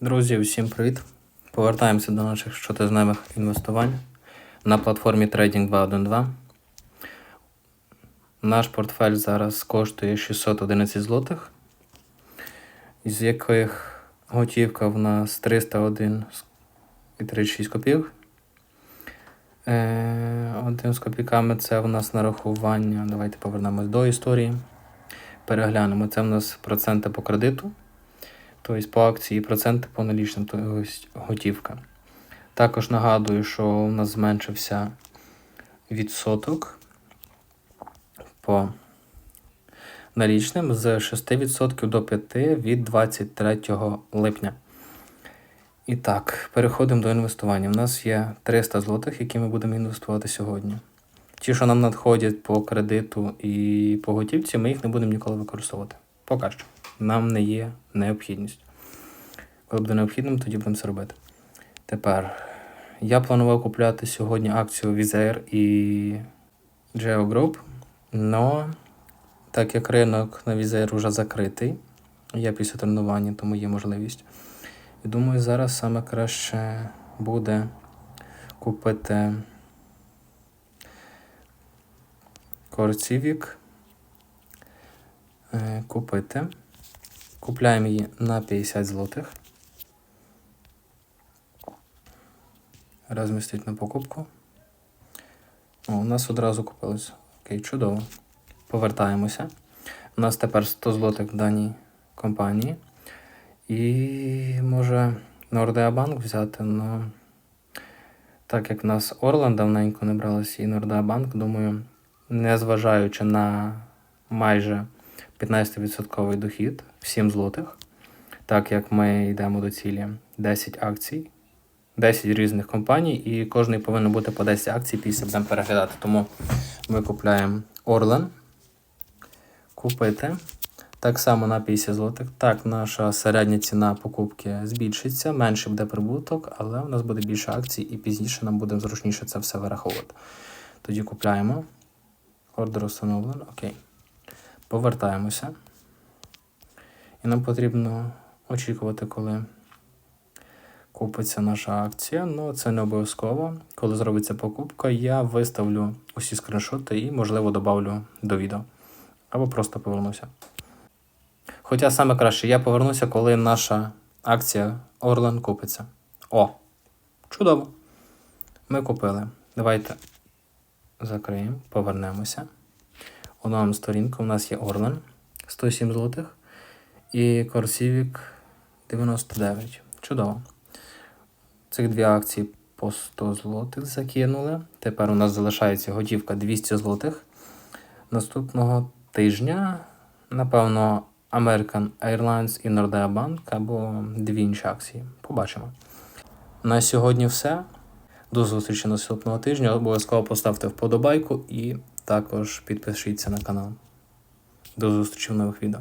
Друзі, всім привіт! Повертаємося до наших щотижневих інвестувань на платформі Trading 212. Наш портфель зараз коштує 611 злотих, з яких готівка в нас 301 і 36 копійок. Е, Один з копійками це в нас нарахування. Давайте повернемось до історії. Переглянемо. Це в нас проценти по кредиту. Тобто по акції проценти по налічним, тобто готівка. Також нагадую, що у нас зменшився відсоток по налічним з 6% до 5% від 23 липня. І так, переходимо до інвестування. У нас є 300 злотих, які ми будемо інвестувати сьогодні. Ті, що нам надходять по кредиту і по готівці, ми їх не будемо ніколи використовувати. Поки що. Нам не є необхідність. Коли буде необхідним, тоді будемо це робити. Тепер я планував купляти сьогодні акцію Vizair і Geo Group, но так як ринок на Vizair вже закритий, я після тренування, тому є можливість. І думаю, зараз саме краще буде купити Корцівік. Е, Купити. Купляємо її на 50 злотих. Розмістити на покупку. О, у нас одразу купилось. Окей, чудово. Повертаємося. У нас тепер 100 злотих в даній компанії. І може Nordea Bank взяти, але так як в нас Орлан давненько не бралася і Nordea Bank, думаю, незважаючи на майже 15% дохід 7 злотих, так як ми йдемо до цілі 10 акцій, 10 різних компаній, і кожний повинен бути по 10 акцій, після будемо переглядати. Тому ми купляємо Orlen, купити. Так само на 50 злотих. Так, наша середня ціна покупки збільшиться, менше буде прибуток, але у нас буде більше акцій і пізніше нам буде зручніше це все вираховувати. Тоді купляємо. Ордер установлено. Окей. Повертаємося. І нам потрібно очікувати, коли купиться наша акція. Ну, це не обов'язково. Коли зробиться покупка, я виставлю усі скріншоти і, можливо, добавлю до відео. Або просто повернуся. Хоча саме краще, я повернуся, коли наша акція Orlen купиться. О! Чудово! Ми купили. Давайте закриємо, повернемося. У нам сторінка у нас є Orlen 107 злотих і Корсівік 99. Чудово. Цих дві акції по 100 злотих закинули. Тепер у нас залишається готівка 200 злотих. Наступного тижня, напевно, American Airlines і Nordea Bank або дві інші акції. Побачимо. На сьогодні все. До зустрічі наступного тижня. Обов'язково поставте вподобайку і також підпишіться на канал. До зустрічі в нових відео.